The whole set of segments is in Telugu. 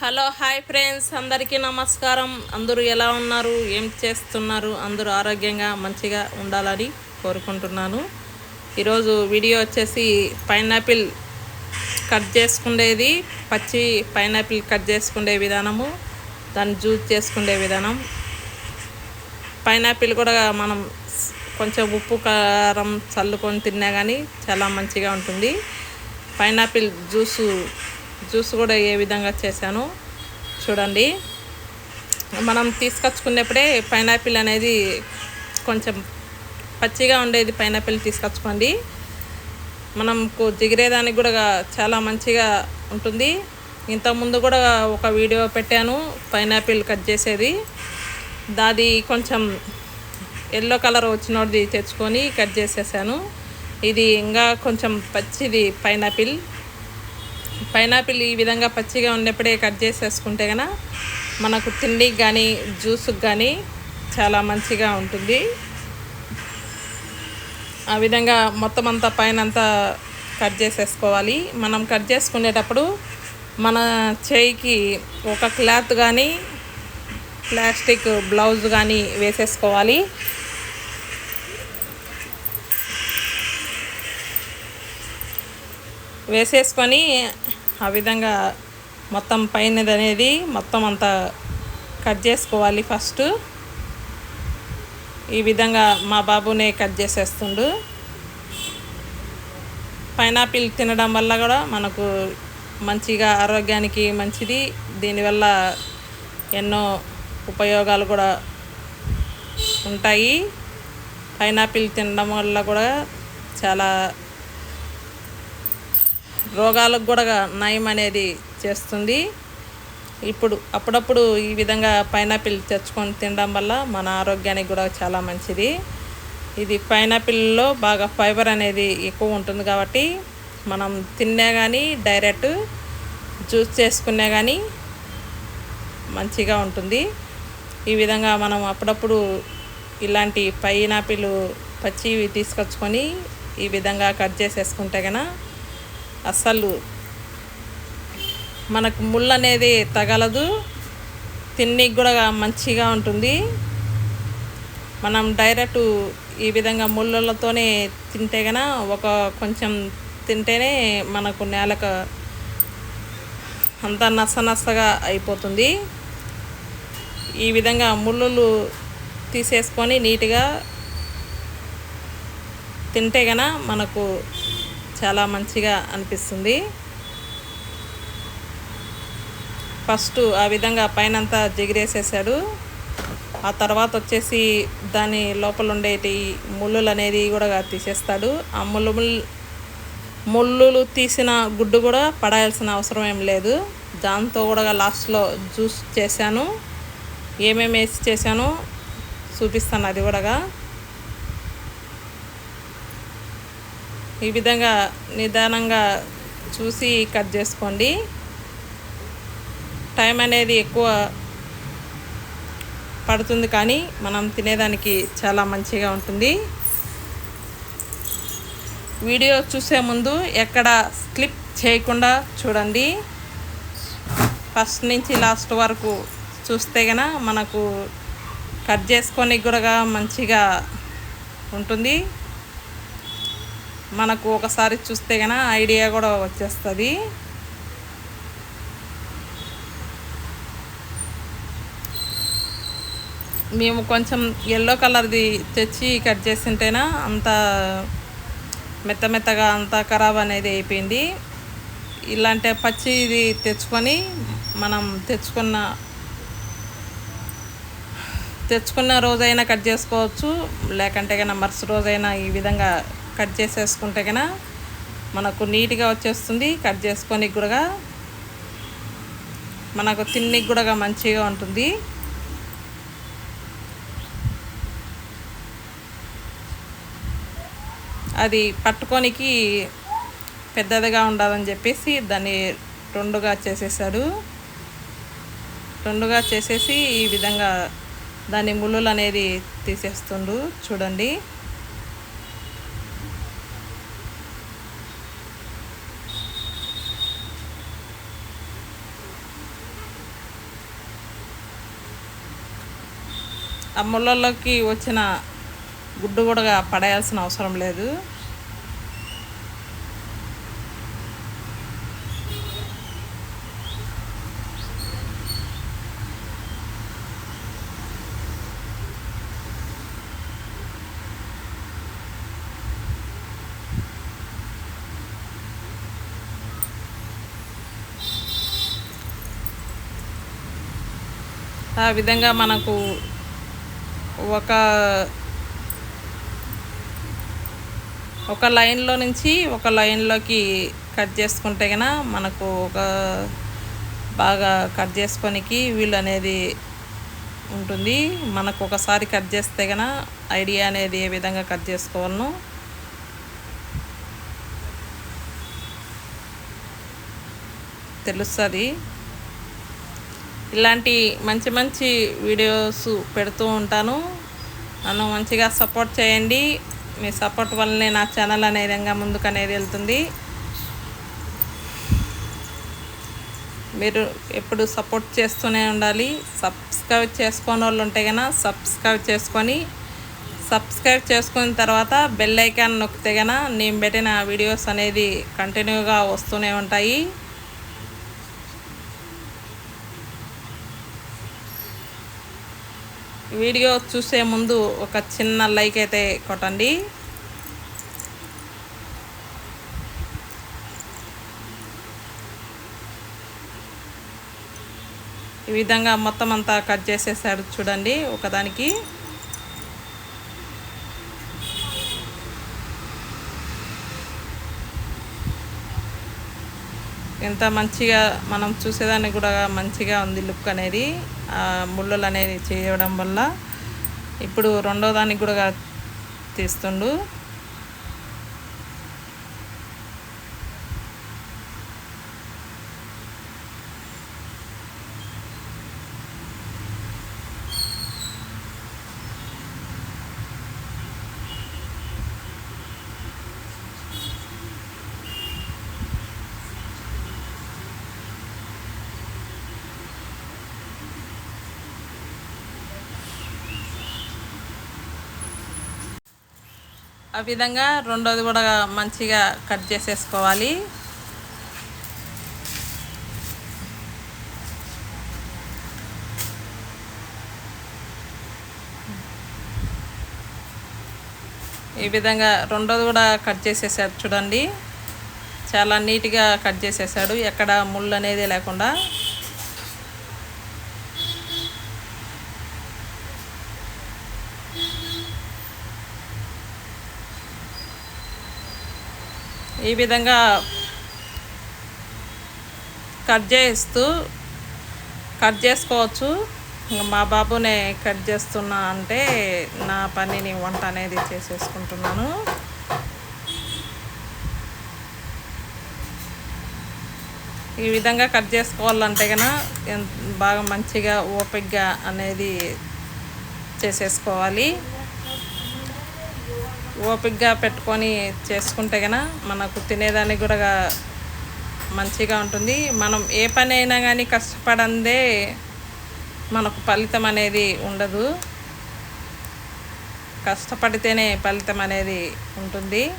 Hello hi friends. అందరికీ నమస్కారం. అందరూ ఎలా ఉన్నారు? ఏం చేస్తున్నారు? అందరూ ఆరోగ్యంగా మంచిగా ఉండాలని కోరుకుంటున్నాను. ఈరోజు వీడియో వచ్చేసి పైనాపిల్ కట్ చేసుకునేది పచ్చి పైనాపిల్ కట్ చేసుకునే విధానము దాన్ని జ్యూస్ చేసుకునే విధానం. పైనాపిల్ కూడా మనం కొంచెం ఉప్పు కారం చల్లుకొని తిన్నా కానీ చాలా మంచిగా ఉంటుంది. పైనాపిల్ జ్యూసు జ్యూస్ కూడా ఏ విధంగా చేశాను చూడండి. మనం తీసుకొచ్చుకునేప్పుడే పైనాపిల్ అనేది కొంచెం పచ్చిగా ఉండేది పైనాపిల్ తీసుకొచ్చుకోండి. మనకు జిగిరేదానికి కూడా చాలా మంచిగా ఉంటుంది. ఇంతకుముందు కూడా ఒక వీడియో పెట్టాను పైనాపిల్ కట్ చేసేది. దాది కొంచెం ఎల్లో కలర్ వచ్చినోడిది తెచ్చుకొని కట్ చేసేసాను. ఇది ఇంకా కొంచెం పచ్చిది పైనాపిల్. పైనాపిల్ ఈ విధంగా పచ్చిగా ఉన్నప్పుడే కట్ చేసేసుకుంటే కనుక మనకు తిండికి కానీ జ్యూస్కి కానీ చాలా మంచిగా ఉంటుంది. ఆ విధంగా మొత్తం అంతా పైన అంతా కట్ చేసేసుకోవాలి. మనం కట్ చేసుకునేటప్పుడు మన చేయికి ఒక క్లాత్ కానీ ప్లాస్టిక్ బ్లౌజ్ కానీ వేసేసుకోవాలి. వేసేసుకొని ఆ విధంగా మొత్తం పైనది అనేది మొత్తం అంతా కట్ చేసుకోవాలి ఫస్ట్. ఈ విధంగా మా బాబునే కట్ చేసేస్తుండు. పైనాపిల్ తినడం వల్ల కూడా మనకు మంచిగా ఆరోగ్యానికి మంచిది. దీనివల్ల ఎన్నో ఉపయోగాలు కూడా ఉంటాయి. పైనాపిల్ తినడం వల్ల కూడా చాలా రోగాలకు కూడా నయం అనేది చేస్తుంది. ఇప్పుడు అప్పుడప్పుడు ఈ విధంగా పైనాపిల్ తెచ్చుకొని తినడం వల్ల మన ఆరోగ్యానికి కూడా చాలా మంచిది. ఇది పైనాపిల్లో బాగా ఫైబర్ అనేది ఎక్కువ ఉంటుంది కాబట్టి మనం తిన్నా కానీ డైరెక్ట్ జ్యూస్ చేసుకున్నా కానీ మంచిగా ఉంటుంది. ఈ విధంగా మనం అప్పుడప్పుడు ఇలాంటి పైనాపిల్ పచ్చివి తీసుకొచ్చుకొని ఈ విధంగా కట్ చేసేసుకుంటే కనుక అసలు మనకు ముళ్ళు అనేది తగలదు తిన్నీకి కూడా మంచిగా ఉంటుంది. మనం డైరెక్ట్ ఈ విధంగా ముళ్ళతోనే తింటే గన ఒక కొంచెం తింటేనే మనకు నేలకు అంతా నస నసగా అయిపోతుంది. ఈ విధంగా ముళ్ళు తీసేసుకొని నీట్గా తింటే గన మనకు చాలా మంచిగా అనిపిస్తుంది. ఫస్ట్ ఆ విధంగా పైనంతా జిగిరేసేసాడు. ఆ తర్వాత వచ్చేసి దాని లోపల ఉండేటి ముళ్ళులు అనేది కూడా తీసేస్తాడు. ఆ ముళ్ళు ముళ్ళులు తీసిన గుడ్డు కూడా పడాల్సిన అవసరం ఏం లేదు. దాంతో కూడా లాస్ట్లో జ్యూస్ చేశాను. ఏమేమి వేసి చేశానో చూపిస్తాను అది కూడా ఈ విధంగా నిదానంగా చూసి కట్ చేసుకోండి. టైం అనేది ఎక్కువ పడుతుంది కానీ మనం తినేదానికి చాలా మంచిగా ఉంటుంది. వీడియో చూసే ముందు ఎక్కడ స్లిప్ చేయకుండా చూడండి. ఫస్ట్ నుంచి లాస్ట్ వరకు చూస్తే గన మనకు కట్ చేసుకొని కూడా మంచిగా ఉంటుంది. మనకు ఒకసారి చూస్తే గన ఐడియా కూడా వచ్చేస్తుంది. మేము కొంచెం ఎల్లో కలర్ది తెచ్చి కట్ చేసింటేనా అంత మెత్త మెత్తగా అంత ఖరాబ్ అనేది అయిపోయింది. ఇలాంటి పచ్చిది తెచ్చుకొని మనం తెచ్చుకున్న తెచ్చుకున్న రోజైనా కట్ చేసుకోవచ్చు. లేకంటే కన్నా మరుసటి రోజైనా ఈ విధంగా కట్ చేసేసుకుంటే కనుక మనకు నీట్గా వచ్చేస్తుంది. కట్ చేసుకొని కూడా మనకు తిన్నకి కూడా మంచిగా ఉంటుంది. అది పట్టుకోనికి పెద్దదిగా ఉండాలని చెప్పేసి దాన్ని రెండుగా చేసేసాడు రెండుగా చేసేసి ఈ విధంగా దాని ముళ్ళు అనేది తీసేస్తుండు. చూడండి. ఆ ముళ్ళల్లోకి వచ్చిన గుడ్డు కూడా పడేయాల్సిన అవసరం లేదు. ఆ విధంగా మనకు ఒక ఒక లైన్లో నుంచి ఒక లైన్లోకి కట్ చేసుకుంటే కనుక మనకు ఒక బాగా కట్ చేసుకోనికి వీలు అనేది ఉంటుంది. మనకు ఒకసారి కట్ చేస్తే కనుక ఐడియా అనేది ఏ విధంగా కట్ చేసుకోవాలను తెలుస్తుంది. ఇలాంటి మంచి మంచి వీడియోస్ పెడుతూ ఉంటాను. నన్ను మంచిగా సపోర్ట్ చేయండి. మీ సపోర్ట్ వల్లనే నా ఛానల్ అనే విధంగా ముందుకు అనేది వెళ్తుంది. మీరు ఎప్పుడు సపోర్ట్ చేస్తూనే ఉండాలి. సబ్స్క్రైబ్ చేసుకోని వాళ్ళు ఉంటే కన్నా సబ్స్క్రైబ్ చేసుకొని సబ్స్క్రైబ్ చేసుకున్న తర్వాత బెల్ ఐకాన్ నొక్కితే కన్నా నేను పెట్టిన వీడియోస్ అనేది కంటిన్యూగా వస్తూనే ఉంటాయి. వీడియో చూసే ముందు ఒక చిన్న లైక్ అయితే కొట్టండి. ఈ విధంగా మొత్తం అంతా కట్ చేసేసాడు చూడండి ఒకదానికి. ఎంత మంచిగా మనం చూసేదానికి కూడా మంచిగా ఉంది లుక్ అనేది ముళ్ళలు అనేది చేయడం వల్ల. ఇప్పుడు రెండో దానికి కూడా తీస్తుండు. ఆ విధంగా రెండోది కూడా మంచిగా కట్ చేసేసుకోవాలి. ఈ విధంగా రెండోది కూడా కట్ చేసేసాడు చూడండి. చాలా నీట్గా కట్ చేసేసాడు. ఎక్కడ ముళ్ళు అనేది లేకుండా. ఈ విధంగా కట్ చేస్తూ కట్ చేసుకోవచ్చు. మా బాబునే కట్ చేస్తున్నా అంటే నా పనిని వంట అనేది చేసేసుకుంటున్నాను. ఈ విధంగా కట్ చేసుకోవాలంటే కనుక బాగా మంచిగా ఓపిక్గా అనేది చేసేసుకోవాలి. ఓపికగా పెట్టుకొని చేసుకుంటే కనుక మనకు తినేదానికి కూడా మంచిగా ఉంటుంది. మనం ఏ పని అయినా కానీ కష్టపడందే మనకు ఫలితం అనేది ఉండదు. కష్టపడితేనే ఫలితం అనేది ఉంటుంది.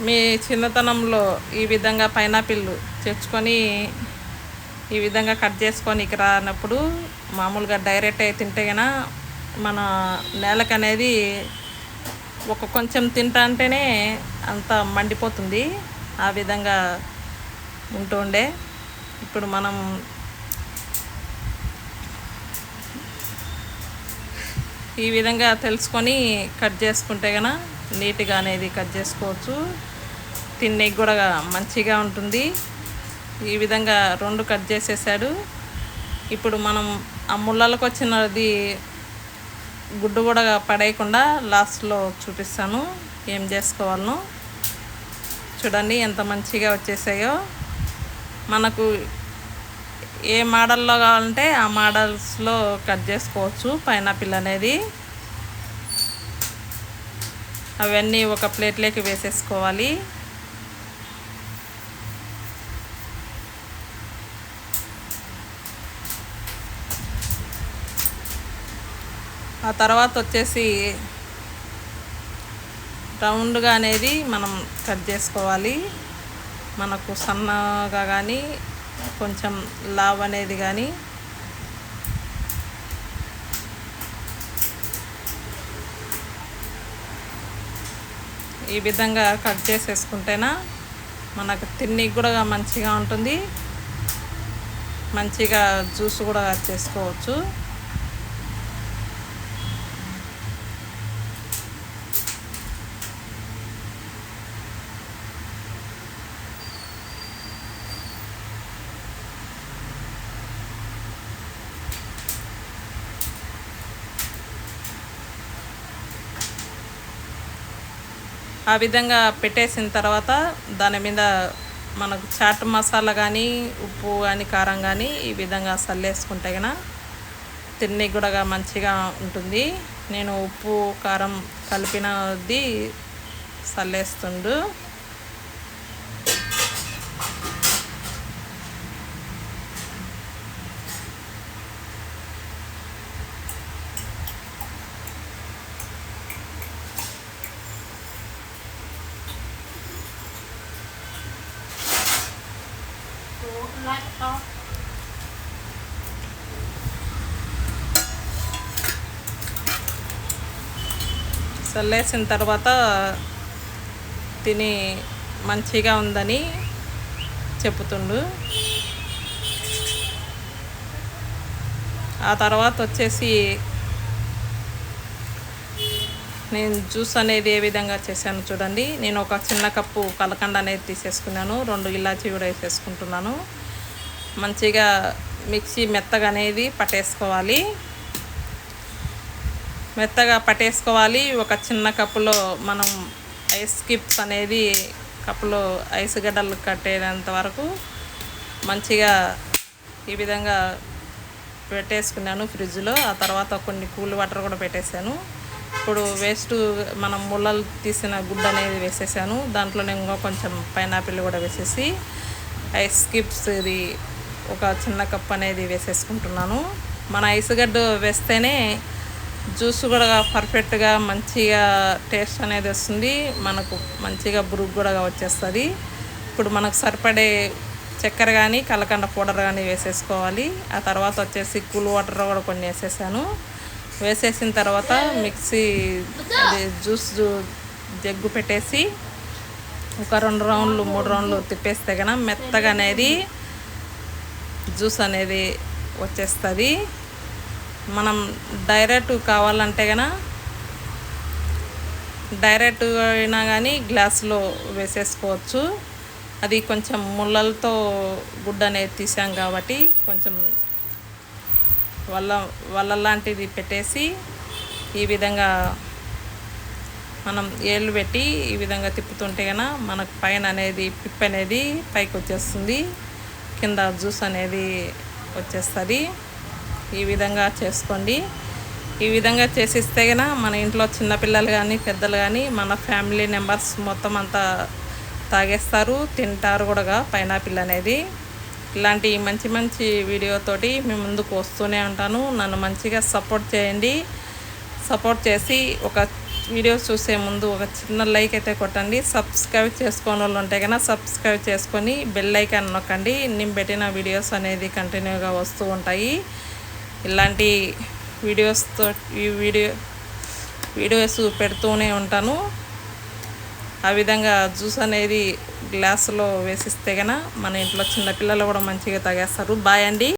మీ చిన్నతనంలో ఈ విధంగా పైనాపిల్ తెచ్చుకొని ఈ విధంగా కట్ చేసుకొని రానప్పుడు మామూలుగా డైరెక్ట్ అయి తింటే కన్నా మన నేలకు అనేది ఒక కొంచెం తింటా అంటేనే అంత మండిపోతుంది. ఆ విధంగా ఉంటుండే ఇప్పుడు మనం ఈ విధంగా తెలుసుకొని కట్ చేసుకుంటే కనుక నీట్గా అనేది కట్ చేసుకోవచ్చు. తిన్నే కూడా మంచిగా ఉంటుంది. ఈ విధంగా రెండు కట్ చేసేసాడు. ఇప్పుడు మనం ఆ ముళ్ళలకు వచ్చినది గుడ్డు కూడా పడేయకుండా లాస్ట్లో చూపిస్తాను. ఏం చేసుకోవాలను. చూడండి ఎంత మంచిగా వచ్చేసాయో. మనకు ఏ మోడల్లో కావాలంటే ఆ మోడల్స్లో కట్ చేసుకోవచ్చు పైనాపిల్ అనేది. అవన్నీ ఒక ప్లేట్లోకి వేసేసుకోవాలి. ఆ తర్వాత వచ్చేసి రౌండ్గా అనేది మనం కట్ చేసుకోవాలి. మనకు సన్నగా కానీ కొంచెం లావ్ అనేది కానీ ఈ విధంగా కట్ చేసేసుకుంటేనా మనకు తిన్ని కూడా మంచిగా ఉంటుంది. మంచిగా జ్యూస్ కూడా చేసుకోవచ్చు. ఆ విధంగా పెట్టేసిన తర్వాత దాని మీద మనకు చాట్ మసాలా కానీ ఉప్పు కానీ కారం కానీ ఈ విధంగా సల్లేసుకుంటే కన తిన్నీ కూడా మంచిగా ఉంటుంది. నేను ఉప్పు కారం కలిపినది సల్లేస్తుండు చల్లేసిన తర్వాత తిని మంచిగా ఉందని చెప్తుండు ఆ తర్వాత వచ్చేసి నేను జ్యూస్ అనేది ఏ విధంగా చేశాను చూడండి. నేను ఒక చిన్న కప్పు కలకండ అనేది తీసేసుకున్నాను. రెండు ఇలాచీ కూడా వేసేసుకుంటున్నాను. మంచిగా మిక్సీ మెత్తగా అనేది పట్టేసుకోవాలి. మెత్తగా పట్టేసుకోవాలి. ఒక చిన్న కప్పులో మనం ఐస్ కిప్స్ అనేది కప్పులో ఐస్ గడ్డలు కట్టేంత వరకు మంచిగా ఈ విధంగా పెట్టేసుకున్నాను ఫ్రిడ్జ్లో. ఆ తర్వాత కొన్ని కూల్ వాటర్ కూడా పెట్టేశాను. ఇప్పుడు వేస్ట్ మనం ముళ్ళలు తీసిన గుడ్డ అనేది వేసేసాను. దాంట్లో ఇంకా కొంచెం పైనాపిల్ కూడా వేసేసి ఐస్ కిప్స్ ఇది ఒక చిన్న కప్ అనేది వేసేసుకుంటున్నాను. మన ఐస్ గడ్డ వేస్తేనే జ్యూస్ కూడా పర్ఫెక్ట్గా మంచిగా టేస్ట్ అనేది వస్తుంది. మనకు మంచిగా బురుగు కూడా వచ్చేస్తుంది. ఇప్పుడు మనకు సరిపడే చక్కెర కానీ కలకండ పౌడర్ కానీ వేసేసుకోవాలి. ఆ తర్వాత వచ్చేసి కూల్ వాటర్ కూడా కొన్ని వేసేసాను. వేసేసిన తర్వాత మిక్సీ జ్యూస్ జగ్గు పెట్టేసి ఒక రెండు రౌండ్లు మూడు రౌండ్లు తిప్పేస్తే కనుక మెత్తగా అనేది జ్యూస్ అనేది వచ్చేస్తుంది. మనం డైరెక్ట్ కావాలంటే కనుక డైరెక్ట్ అయినా కానీ గ్లాస్లో వేసేసుకోవచ్చు. అది కొంచెం ముళ్ళలతో గుడ్డ అనేది తీసాం కాబట్టి కొంచెం వల్ల వల్ల లాంటిది పెట్టేసి ఈ విధంగా మనం ఏళ్ళు పెట్టి ఈ విధంగా తిప్పుతుంటే కనుక మనకు పైన అనేది పిప్ అనేది పైకి వచ్చేస్తుంది. కింద జ్యూస్ అనేది వచ్చేస్తుంది. ఈ విధంగా చేసుకోండి. ఈ విధంగా చేసిస్తే కనుక మన ఇంట్లో చిన్నపిల్లలు కానీ పెద్దలు కానీ మన ఫ్యామిలీ మెంబర్స్ మొత్తం అంతా తాగేస్తారు. తింటారు కూడా పైనాపిల్ అనేది. ఇలాంటి మంచి మంచి వీడియోతోటి మేము ముందుకు వస్తూనే ఉంటాను. నన్ను మంచిగా సపోర్ట్ చేయండి. సపోర్ట్ చేసి ఒక వీడియో చూసే ముందు ఒక చిన్న లైక్ అయితే కొట్టండి. సబ్స్క్రైబ్ చేసుకోని వాళ్ళు ఉంటే కనుక సబ్స్క్రైబ్ చేసుకొని బెల్ ఐకాన్ నొక్కండి. నేను పెట్టిన వీడియోస్ అనేది కంటిన్యూగా వస్తూ ఉంటాయి. ఇలాంటి వీడియోస్తో ఈ వీడియో వీడియోస్ పెడుతూనే ఉంటాను. ఆ విధంగా జ్యూస్ అనేది గ్లాసులో వేసిస్తే కనుక మన ఇంట్లో చిన్నపిల్లలు కూడా మంచిగా తాగేస్తారు. బాయ్ అండి.